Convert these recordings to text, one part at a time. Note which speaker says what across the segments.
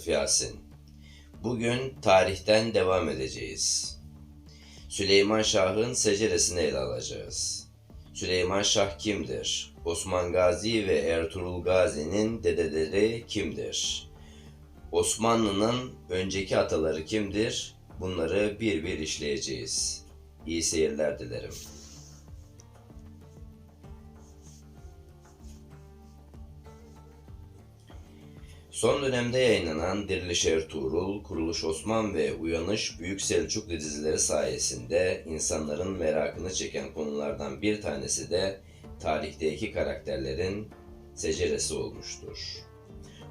Speaker 1: Atıf Yasin. Bugün tarihten devam edeceğiz. Süleyman Şah'ın seceresini ele alacağız. Süleyman Şah kimdir? Osman Gazi ve Ertuğrul Gazi'nin dedeleri kimdir? Osmanlı'nın önceki ataları kimdir? Bunları bir bir işleyeceğiz. İyi seyirler dilerim. Son dönemde yayınlanan Diriliş Ertuğrul, Kuruluş Osman ve Uyanış Büyük Selçuklu dizileri sayesinde insanların merakını çeken konulardan bir tanesi de tarihteki karakterlerin seceresi olmuştur.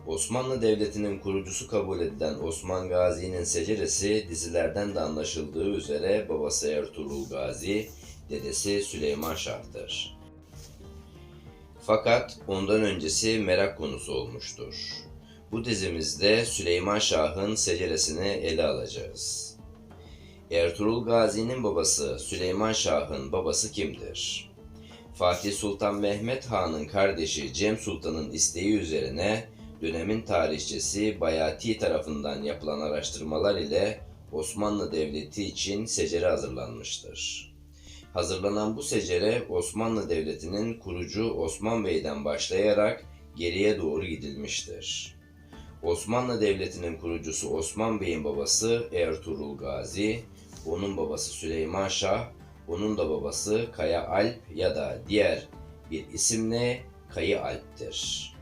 Speaker 1: Osmanlı Devleti'nin kurucusu kabul edilen Osman Gazi'nin seceresi dizilerden de anlaşıldığı üzere babası Ertuğrul Gazi, dedesi Süleyman Şah'tır. Fakat ondan öncesi merak konusu olmuştur. Bu dizimizde Süleyman Şah'ın seceresini ele alacağız. Ertuğrul Gazi'nin babası Süleyman Şah'ın babası kimdir? Fatih Sultan Mehmet Han'ın kardeşi Cem Sultan'ın isteği üzerine dönemin tarihçisi Bayati tarafından yapılan araştırmalar ile Osmanlı Devleti için secere hazırlanmıştır. Hazırlanan bu secere Osmanlı Devleti'nin kurucu Osman Bey'den başlayarak geriye doğru gidilmiştir. Osmanlı Devleti'nin kurucusu Osman Bey'in babası Ertuğrul Gazi, onun babası Süleyman Şah, onun da babası Kaya Alp ya da diğer bir isimle Kayı Alp'tir.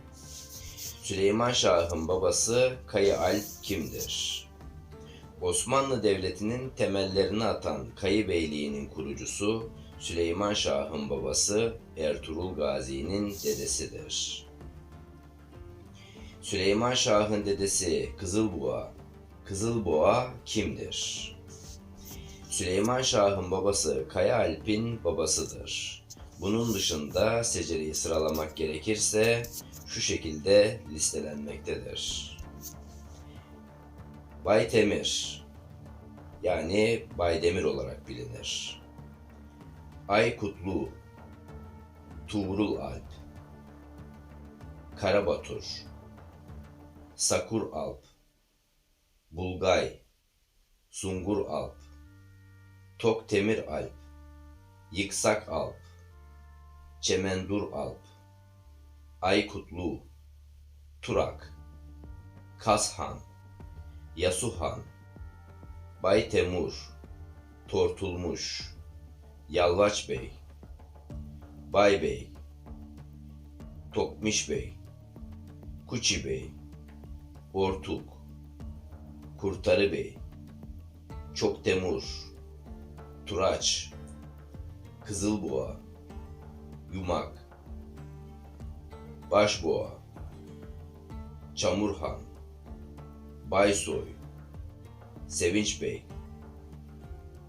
Speaker 1: Süleyman Şah'ın babası Kayı Alp kimdir? Osmanlı Devleti'nin temellerini atan Kayı Beyliği'nin kurucusu Süleyman Şah'ın babası Ertuğrul Gazi'nin dedesidir. Süleyman Şah'ın dedesi Kızılboğa. Kızılboğa kimdir? Süleyman Şah'ın babası Kaya Alp'in babasıdır. Bunun dışında secereyi sıralamak gerekirse şu şekilde listelenmektedir. Bay Temir yani Baydemir olarak bilinir. Aykutlu, Tuğrul Alp, Karabatur, Sakur Alp, Bulgay, Sungur Alp, Toktemir Alp, Yıksak Alp, Çemendur Alp, Aykutlu, Turak, Kashan, Yasuhan, Bay Temur, Tortulmuş, Yalvaç Bey, Bay Bey, Tokmiş Bey, Kuçi Bey, Ortuk, Kurtarı Bey, Çoktemur, Turaç, Kızılboğa, Yumak, Başboğa, Çamurhan, Baysoy, Sevinç Bey,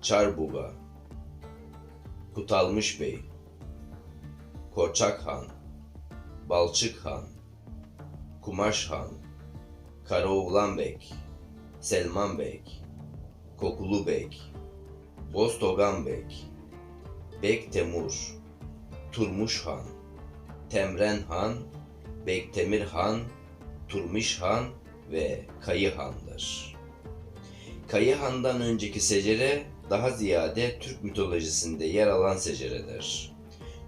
Speaker 1: Çarbuga, Kutalmış Bey, Koçak Han, Balçık Han, Kumaş Han, Karaoğlan Bek, Selman Bek, Kokulu Bek, Boztogan Bek, Bek Temur, Turmuş Han, Temren Han, Bektemir Han, Turmuş Han ve Kayı Han'dır. Kayı Han'dan önceki secere daha ziyade Türk mitolojisinde yer alan seceredir.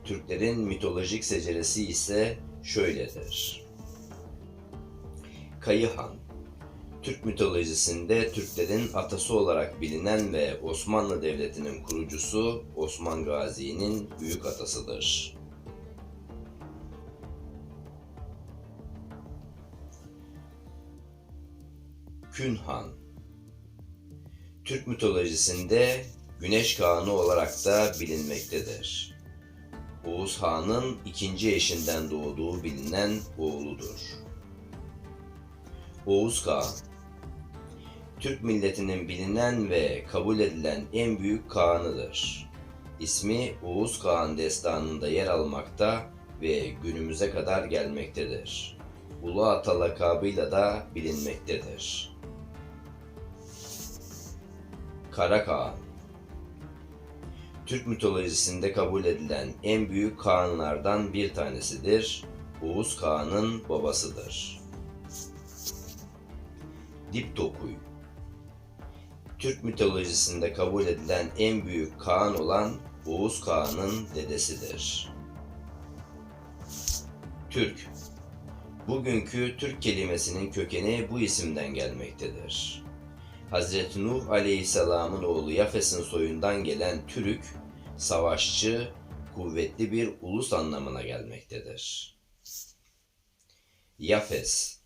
Speaker 1: Türklerin mitolojik seceresi ise şöyledir. Kayı Han Türk mitolojisinde Türklerin atası olarak bilinen ve Osmanlı Devleti'nin kurucusu Osman Gazi'nin büyük atasıdır. Künhan Türk mitolojisinde Güneş Kağanı olarak da bilinmektedir. Oğuz Han'ın ikinci eşinden doğduğu bilinen oğludur. Oğuz Kağan Türk milletinin bilinen ve kabul edilen en büyük Kağan'ıdır. İsmi Oğuz Kağan destanında yer almakta ve günümüze kadar gelmektedir. Ulu Ata lakabıyla da bilinmektedir. Kara Kağan Türk mitolojisinde kabul edilen en büyük Kağanlardan bir tanesidir. Oğuz Kağan'ın babasıdır. Diptokuy. Türk mitolojisinde kabul edilen en büyük Kaan olan Oğuz Kağan'ın dedesidir. Türk Bugünkü Türk kelimesinin kökeni bu isimden gelmektedir. Hazreti Nuh Aleyhisselam'ın oğlu Yafes'in soyundan gelen Türk, savaşçı, kuvvetli bir ulus anlamına gelmektedir. Yafes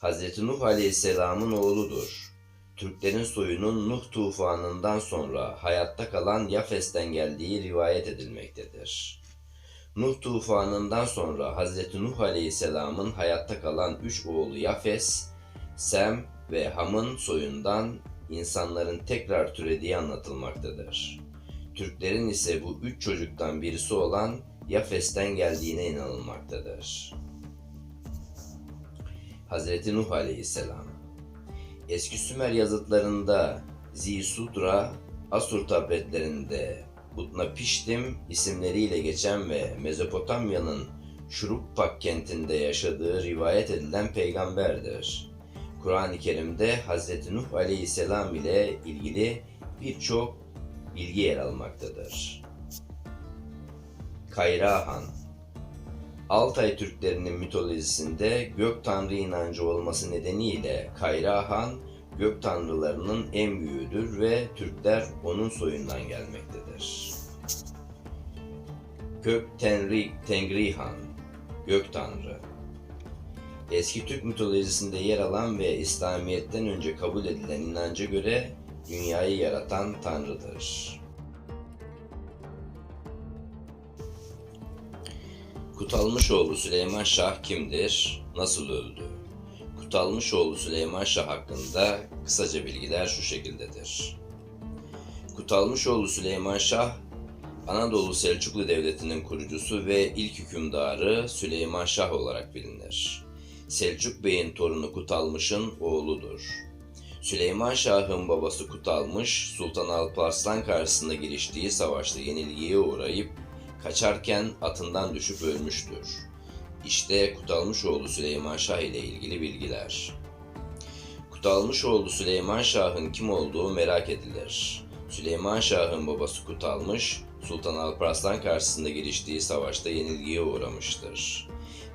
Speaker 1: Hazreti Nuh Aleyhisselam'ın oğludur. Türklerin soyunun Nuh tufanından sonra hayatta kalan Yafes'ten geldiği rivayet edilmektedir. Nuh tufanından sonra Hazreti Nuh Aleyhisselam'ın hayatta kalan üç oğlu Yafes, Sem ve Ham'ın soyundan insanların tekrar türediği anlatılmaktadır. Türklerin ise bu üç çocuktan birisi olan Yafes'ten geldiğine inanılmaktadır. Hazreti Nuh Aleyhisselam Eski Sümer yazıtlarında Zisudra, Asur tabletlerinde Utnapiştim isimleriyle geçen ve Mezopotamya'nın Şuruppak kentinde yaşadığı rivayet edilen peygamberdir. Kur'an-ı Kerim'de Hz. Nuh Aleyhisselam ile ilgili birçok bilgi yer almaktadır. Kayrahan Altay Türklerinin mitolojisinde gök tanrı inancı olması nedeniyle Kayrahan gök tanrılarının en büyüğüdür ve Türkler onun soyundan gelmektedir. Gök Tenri, Tengrihan, gök tanrı. Eski Türk mitolojisinde yer alan ve İslamiyet'ten önce kabul edilen inanca göre dünyayı yaratan tanrıdır. Kutalmışoğlu Süleyman Şah kimdir? Nasıl öldü? Kutalmışoğlu Süleyman Şah hakkında kısaca bilgiler şu şekildedir. Kutalmışoğlu Süleyman Şah, Anadolu Selçuklu Devleti'nin kurucusu ve ilk hükümdarı Süleyman Şah olarak bilinir. Selçuk Bey'in torunu Kutalmış'ın oğludur. Süleyman Şah'ın babası Kutalmış, Sultan Alparslan karşısında giriştiği savaşta yenilgiye uğrayıp kaçarken atından düşüp ölmüştür. İşte Kutalmışoğlu Süleyman Şah ile ilgili bilgiler. Kutalmışoğlu Süleyman Şah'ın kim olduğu merak edilir. Süleyman Şah'ın babası Kutalmış, Sultan Alparslan karşısında giriştiği savaşta yenilgiye uğramıştır.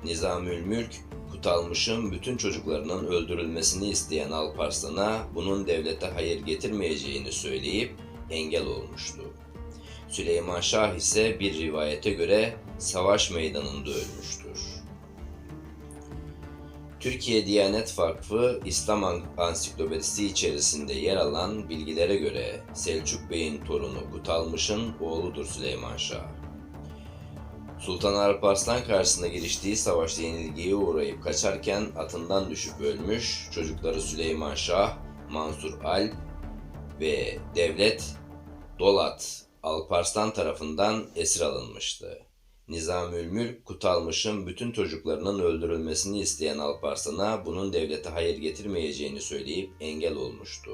Speaker 1: Nizamül Mülk, Kutalmış'ın bütün çocuklarının öldürülmesini isteyen Alparslan'a bunun devlete hayır getirmeyeceğini söyleyip engel olmuştu. Süleyman Şah ise bir rivayete göre savaş meydanında ölmüştür. Türkiye Diyanet Vakfı İslam Ansiklopedisi içerisinde yer alan bilgilere göre Selçuk Bey'in torunu Kutalmış'ın oğludur Süleyman Şah. Sultan Alparslan karşısında giriştiği savaşta yenilgiye uğrayıp kaçarken atından düşüp ölmüş, çocukları Süleyman Şah, Mansur Alp ve Devlet Dolat Alparslan tarafından esir alınmıştı. Nizamül Mülk Kutalmış'ın bütün çocuklarının öldürülmesini isteyen Alparslan'a bunun devlete hayır getirmeyeceğini söyleyip engel olmuştu.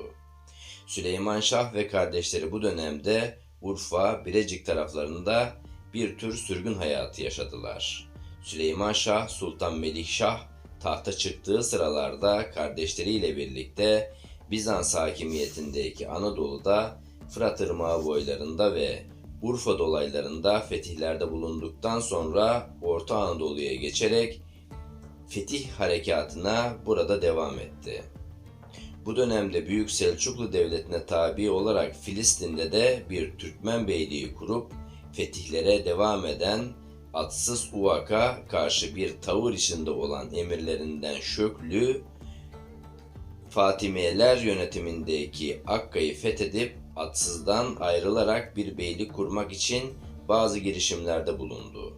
Speaker 1: Süleyman Şah ve kardeşleri bu dönemde Urfa, Birecik taraflarında bir tür sürgün hayatı yaşadılar. Süleyman Şah, Sultan Melikşah tahta çıktığı sıralarda kardeşleriyle birlikte Bizans hakimiyetindeki Anadolu'da Fırat Irmağı boylarında ve Urfa dolaylarında fetihlerde bulunduktan sonra Orta Anadolu'ya geçerek fetih harekatına burada devam etti. Bu dönemde Büyük Selçuklu Devleti'ne tabi olarak Filistin'de de bir Türkmen beyliği kurup fetihlere devam eden Atsız Uvak'a karşı bir tavır içinde olan emirlerinden Şöklü, Fatimiyeler yönetimindeki Akka'yı fethedip Atsız'dan ayrılarak bir beylik kurmak için bazı girişimlerde bulundu.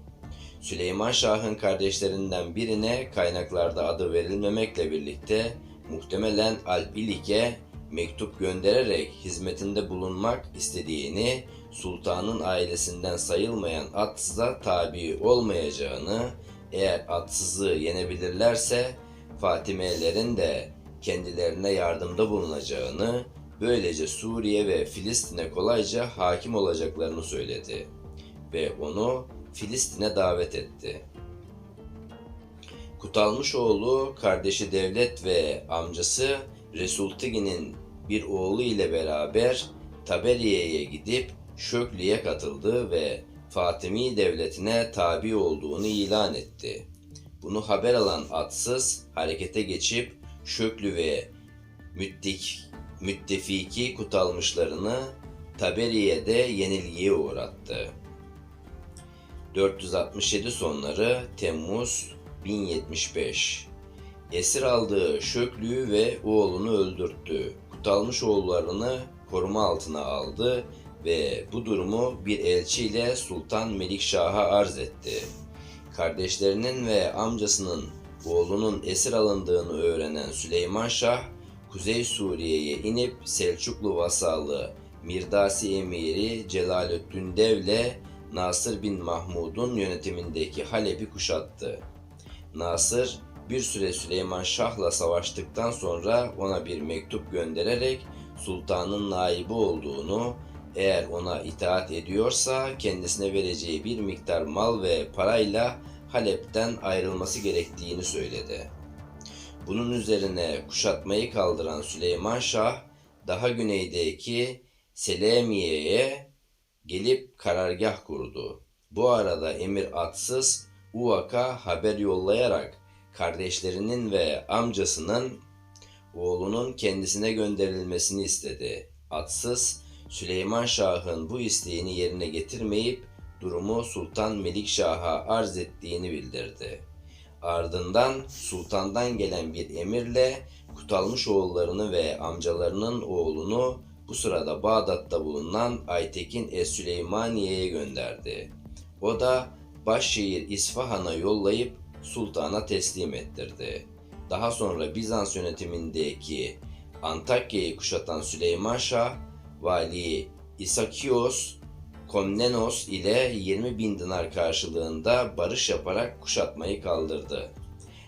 Speaker 1: Süleyman Şah'ın kardeşlerinden birine kaynaklarda adı verilmemekle birlikte muhtemelen Alpilik'e mektup göndererek hizmetinde bulunmak istediğini, sultanın ailesinden sayılmayan Atsız'a tabi olmayacağını, eğer Atsız'ı yenebilirlerse Fatimelerin de kendilerine yardımda bulunacağını, böylece Suriye ve Filistin'e kolayca hakim olacaklarını söyledi ve onu Filistin'e davet etti. Kutalmışoğlu kardeşi Devlet ve amcası Resultigi'nin bir oğlu ile beraber Taberiye'ye gidip Şöklü'ye katıldı ve Fatimi devletine tabi olduğunu ilan etti. Bunu haber alan atsız harekete geçip Şöklü ve müttek, müttefiki kutalmışlarını Taberiye'de yenilgiye uğrattı. 467 sonları Temmuz 1075 Esir aldığı Şöklü'yü ve oğlunu öldürttü. Kutalmış oğullarını koruma altına aldı ve bu durumu bir elçiyle Sultan Melikşah'a arz etti. Kardeşlerinin ve amcasının oğlunun esir alındığını öğrenen Süleyman Şah, Kuzey Suriye'ye inip Selçuklu vasalı Mirdasi Emiri Celalüddin Devle Nasır bin Mahmud'un yönetimindeki Halep'i kuşattı. Nasır bir süre Süleyman Şah'la savaştıktan sonra ona bir mektup göndererek sultanın naibi olduğunu, eğer ona itaat ediyorsa kendisine vereceği bir miktar mal ve parayla Halep'ten ayrılması gerektiğini söyledi. Bunun üzerine kuşatmayı kaldıran Süleyman Şah daha güneydeki Selemiye'ye gelip karargah kurdu. Bu arada Emir Atsız Uvak'a haber yollayarak kardeşlerinin ve amcasının oğlunun kendisine gönderilmesini istedi. Atsız Süleyman Şah'ın bu isteğini yerine getirmeyip durumu Sultan Melikşah'a arz ettiğini bildirdi. Ardından sultandan gelen bir emirle Kutalmış oğullarını ve amcalarının oğlunu bu sırada Bağdat'ta bulunan Aytekin Es-Süleymaniye'ye gönderdi. O da başşehir İsfahan'a yollayıp sultana teslim ettirdi. Daha sonra Bizans yönetimindeki Antakya'yı kuşatan Süleyman Şah, vali Isakios Komnenos ile 20 bin dinar karşılığında barış yaparak kuşatmayı kaldırdı.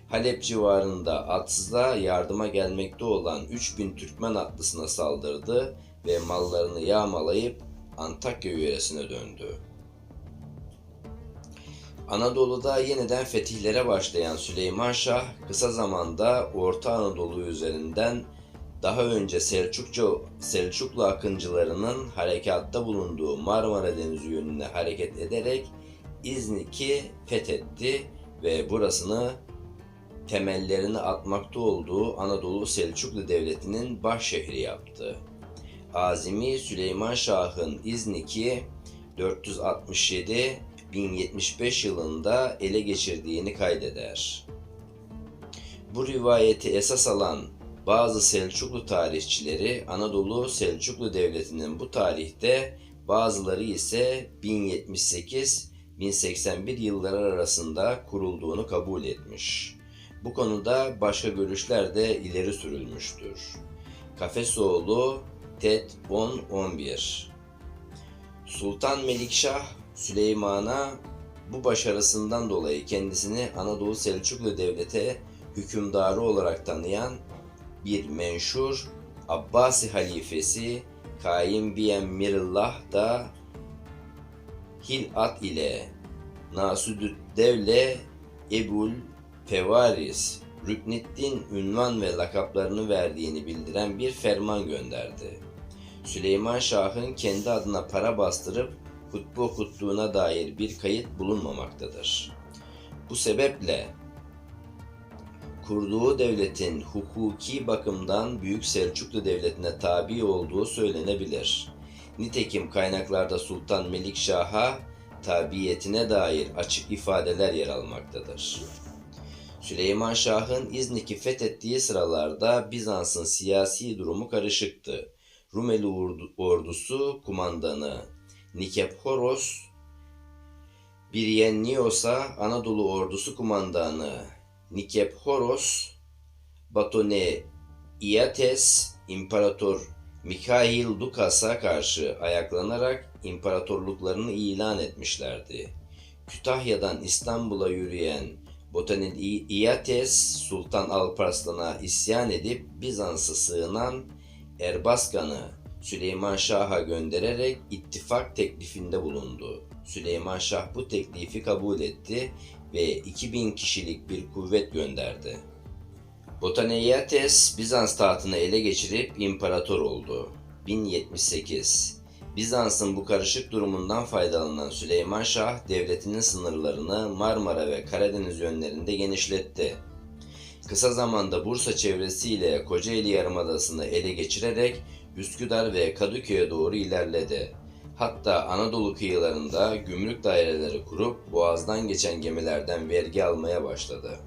Speaker 1: Halep civarında atsızlığa yardıma gelmekte olan 3000 Türkmen atlısına saldırdı ve mallarını yağmalayıp Antakya yöresine döndü. Anadolu'da yeniden fetihlere başlayan Süleyman Şah kısa zamanda Orta Anadolu üzerinden daha önce Selçukçu, Selçuklu akıncılarının harekatta bulunduğu Marmara Denizi yönüne hareket ederek İznik'i fethetti ve burasını temellerini atmakta olduğu Anadolu Selçuklu Devleti'nin baş şehri yaptı. Azimi Süleyman Şah'ın İznik'i 467-1075 yılında ele geçirdiğini kaydeder. Bu rivayeti esas alan bazı Selçuklu tarihçileri Anadolu Selçuklu Devleti'nin bu tarihte bazıları ise 1078-1081 yılları arasında kurulduğunu kabul etmiş. Bu konuda başka görüşler de ileri sürülmüştür. Kafesoğlu TED 10-11 Sultan Melikşah Süleyman'a bu başarısından dolayı kendisini Anadolu Selçuklu Devleti hükümdarı olarak tanıyan bir menşur Abbasi halifesi Kaim Biyen Mirillah da Hilat ile Nasudüd Devle Ebul Fevaris Rükneddin ünvan ve lakaplarını verdiğini bildiren bir ferman gönderdi. Süleyman Şah'ın kendi adına para bastırıp hutbe okuttuğuna dair bir kayıt bulunmamaktadır. Bu sebeple kurduğu devletin hukuki bakımdan Büyük Selçuklu Devleti'ne tabi olduğu söylenebilir. Nitekim kaynaklarda Sultan Melikşah'a tabiyetine dair açık ifadeler yer almaktadır. Süleyman Şah'ın İznik'i fethettiği sıralarda Bizans'ın siyasi durumu karışıktı. Rumeli ordusu kumandanı Nikephoros Biryennios'a Anadolu ordusu kumandanı Nikephoros Batone Iates İmparator Mikhail Dukas'a karşı ayaklanarak imparatorluklarını ilan etmişlerdi. Kütahya'dan İstanbul'a yürüyen Botanil Iates Sultan Alparslan'a isyan edip Bizans'a sığınan Erbaskan'ı Süleyman Şah'a göndererek ittifak teklifinde bulundu. Süleyman Şah bu teklifi kabul etti ve 2000 kişilik bir kuvvet gönderdi. Botaneiates Bizans tahtını ele geçirip imparator oldu. 1078 Bizans'ın bu karışık durumundan faydalanan Süleyman Şah devletinin sınırlarını Marmara ve Karadeniz yönlerinde genişletti. Kısa zamanda Bursa çevresiyle Kocaeli Yarımadası'nı ele geçirerek Üsküdar ve Kadıköy'e doğru ilerledi. Hatta Anadolu kıyılarında gümrük daireleri kurup boğazdan geçen gemilerden vergi almaya başladı.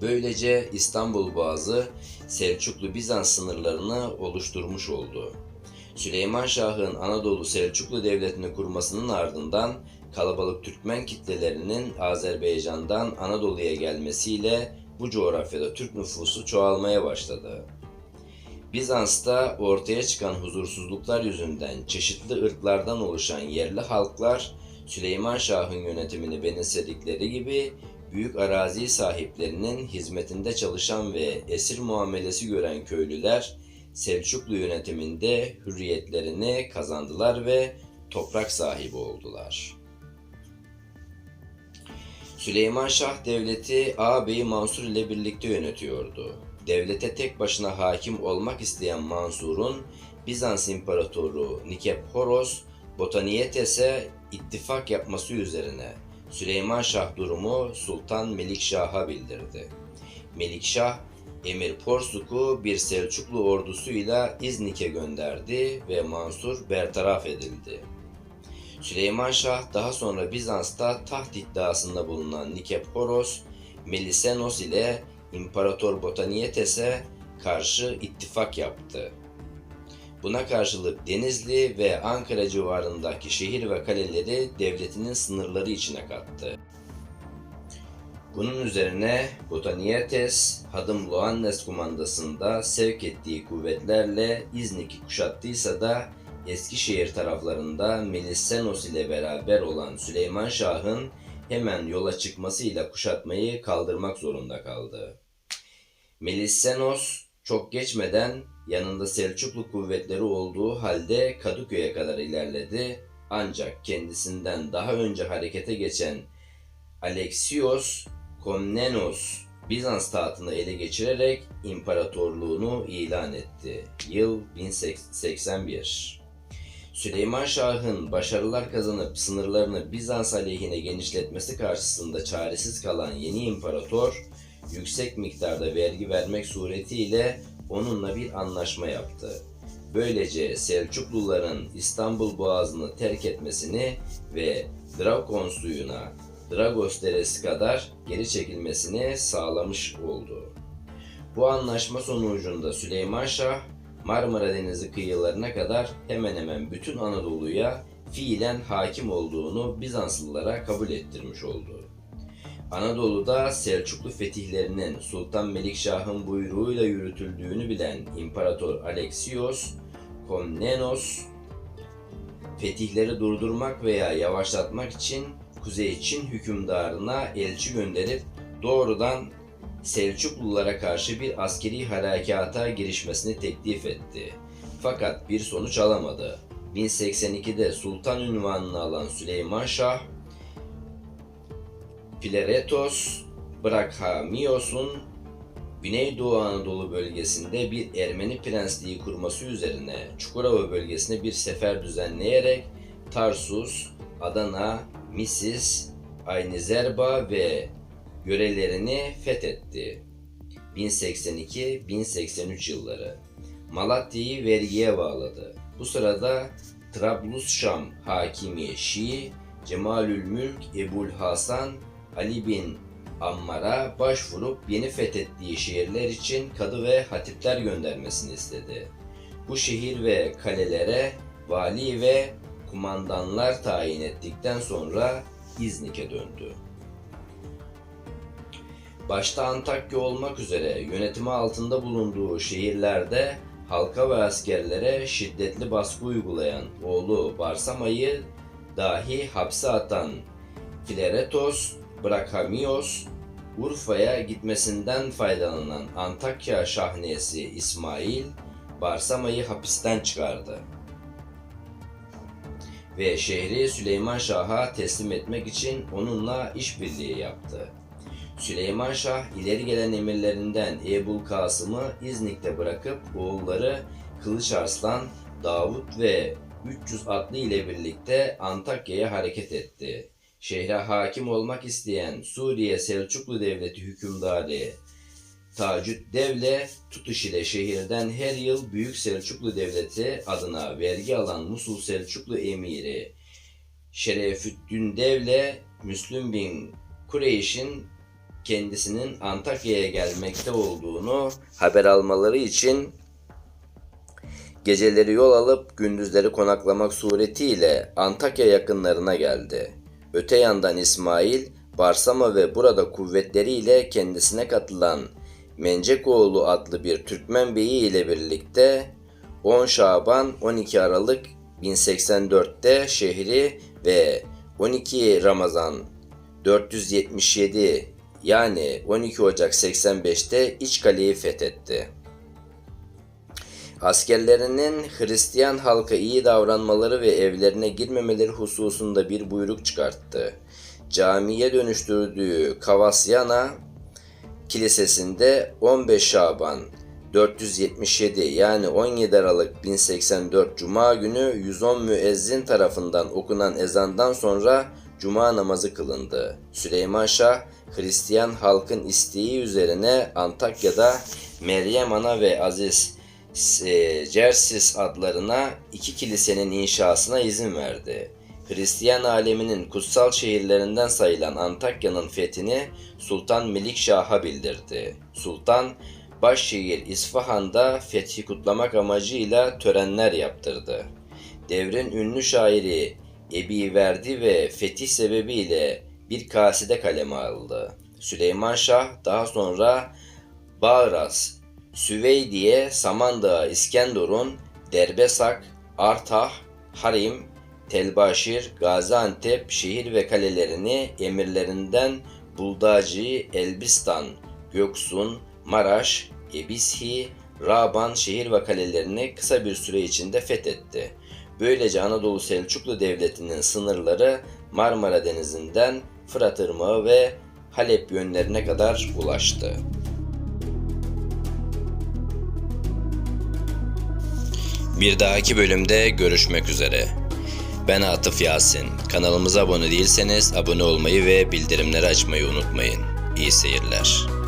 Speaker 1: Böylece İstanbul Boğazı Selçuklu Bizans sınırlarını oluşturmuş oldu. Süleyman Şah'ın Anadolu Selçuklu Devleti'ni kurmasının ardından kalabalık Türkmen kitlelerinin Azerbaycan'dan Anadolu'ya gelmesiyle bu coğrafyada Türk nüfusu çoğalmaya başladı. Bizans'ta ortaya çıkan huzursuzluklar yüzünden çeşitli ırklardan oluşan yerli halklar Süleyman Şah'ın yönetimini benimsedikleri gibi büyük arazi sahiplerinin hizmetinde çalışan ve esir muamelesi gören köylüler Selçuklu yönetiminde hürriyetlerini kazandılar ve toprak sahibi oldular. Süleyman Şah devleti ağabeyi Mansur ile birlikte yönetiyordu. Devlete tek başına hakim olmak isteyen Mansur'un Bizans İmparatoru Nikeporos Botanietes'e ittifak yapması üzerine Süleyman Şah durumu Sultan Melikşah'a bildirdi. Melikşah Emir Porsuk'u bir Selçuklu ordusuyla İznik'e gönderdi ve Mansur bertaraf edildi. Süleyman Şah daha sonra Bizans'ta taht iddiasında bulunan Nikeporos, Melisenos ile İmparator Botanietes'e karşı ittifak yaptı. Buna karşılık Denizli ve Ankara civarındaki şehir ve kaleleri devletinin sınırları içine kattı. Bunun üzerine Botanietes, Hadım Loannes kumandasında sevk ettiği kuvvetlerle İznik'i kuşattıysa da Eskişehir taraflarında Melissenos ile beraber olan Süleyman Şah'ın hemen yola çıkmasıyla kuşatmayı kaldırmak zorunda kaldı. Melissenos çok geçmeden yanında Selçuklu kuvvetleri olduğu halde Kadıköy'e kadar ilerledi ancak kendisinden daha önce harekete geçen Alexios Komnenos Bizans tahtını ele geçirerek imparatorluğunu ilan etti. Yıl 1081. Süleyman Şah'ın başarılar kazanıp sınırlarını Bizans aleyhine genişletmesi karşısında çaresiz kalan yeni imparator, yüksek miktarda vergi vermek suretiyle onunla bir anlaşma yaptı. Böylece Selçukluların İstanbul Boğazı'nı terk etmesini ve Drakon suyuna Dragos Deresi kadar geri çekilmesini sağlamış oldu. Bu anlaşma sonucunda Süleyman Şah Marmara Denizi kıyılarına kadar hemen hemen bütün Anadolu'ya fiilen hakim olduğunu Bizanslılara kabul ettirmiş oldu. Anadolu'da Selçuklu fetihlerinin Sultan Melikşah'ın buyruğuyla yürütüldüğünü bilen İmparator Alexios Komnenos fetihleri durdurmak veya yavaşlatmak için Kuzey Çin hükümdarına elçi gönderip doğrudan Selçuklulara karşı bir askeri harekata girişmesini teklif etti. Fakat bir sonuç alamadı. 1082'de sultan ünvanını alan Süleyman Şah, Fileretos Brakhamios'un Güneydoğu Anadolu bölgesinde bir Ermeni prensliği kurması üzerine Çukurova bölgesine bir sefer düzenleyerek Tarsus, Adana, Misis, Aynizerba ve yörelerini fethetti. 1082-1083 yılları. Malatya'yı vergiye bağladı. Bu sırada Trablusşam hakimi Şii Cemalül Mülk Ebul Hasan Ali bin Ammar'a başvurup yeni fethettiği şehirler için kadı ve hatipler göndermesini istedi. Bu şehir ve kalelere vali ve kumandanlar tayin ettikten sonra İznik'e döndü. Başta Antakya olmak üzere yönetimi altında bulunduğu şehirlerde halka ve askerlere şiddetli baskı uygulayan oğlu Barsama'yı dahi hapse atan Fileretos Brakamios, Urfa'ya gitmesinden faydalanan Antakya şahnesi İsmail, Barsama'yı hapisten çıkardı. ve şehri Süleyman Şah'a teslim etmek için onunla işbirliği yaptı. Süleyman Şah ileri gelen emirlerinden Ebul Kasım'ı İznik'te bırakıp oğulları Kılıç Arslan, Davut ve 300 atlı ile birlikte Antakya'ya hareket etti. Şehre hakim olmak isteyen Suriye Selçuklu Devleti hükümdarı Tacüt Devle tutuş ile şehirden her yıl Büyük Selçuklu Devleti adına vergi alan Musul Selçuklu Emiri Şerefüddin Devle Müslüm bin Kureyş'in kendisinin Antakya'ya gelmekte olduğunu haber almaları için geceleri yol alıp gündüzleri konaklamak suretiyle Antakya yakınlarına geldi. Öte yandan İsmail, Barsama ve burada kuvvetleriyle kendisine katılan Mencekoğlu adlı bir Türkmen beyi ile birlikte 10 Şaban 12 Aralık 1084'te şehri ve 12 Ramazan 477 yani 12 Ocak 85'te iç kaleyi fethetti. Askerlerinin Hristiyan halka iyi davranmaları ve evlerine girmemeleri hususunda bir buyruk çıkarttı. Camiye dönüştürdüğü Kavasyana Kilisesi'nde 15 Şaban 477 yani 17 Aralık 1084 Cuma günü 110 müezzin tarafından okunan ezandan sonra Cuma namazı kılındı. Süleyman Şah, Hristiyan halkın isteği üzerine Antakya'da Meryem Ana ve Aziz e, Cersis adlarına iki kilisenin inşasına izin verdi. Hristiyan aleminin kutsal şehirlerinden sayılan Antakya'nın fethini Sultan Melikşah'a bildirdi. Sultan, başşehir İsfahan'da fethi kutlamak amacıyla törenler yaptırdı. Devrin ünlü şairi Ebi Verdi ve fetih sebebiyle bir kaside kaleme aldı. Süleyman Şah daha sonra Bağraz, Süveydiye, Samandağ, İskenderun, Derbesak, Artah, Harim, Telbaşir, Gaziantep şehir ve kalelerini emirlerinden Buldacı, Elbistan, Göksun, Maraş, Ebishi, Raban şehir ve kalelerini kısa bir süre içinde fethetti. Böylece Anadolu Selçuklu Devleti'nin sınırları Marmara Denizi'nden Fırat Irmağı ve Halep yönlerine kadar ulaştı. Bir dahaki bölümde görüşmek üzere. Ben Atıf Yasin. Kanalımıza abone değilseniz abone olmayı ve bildirimleri açmayı unutmayın. İyi seyirler.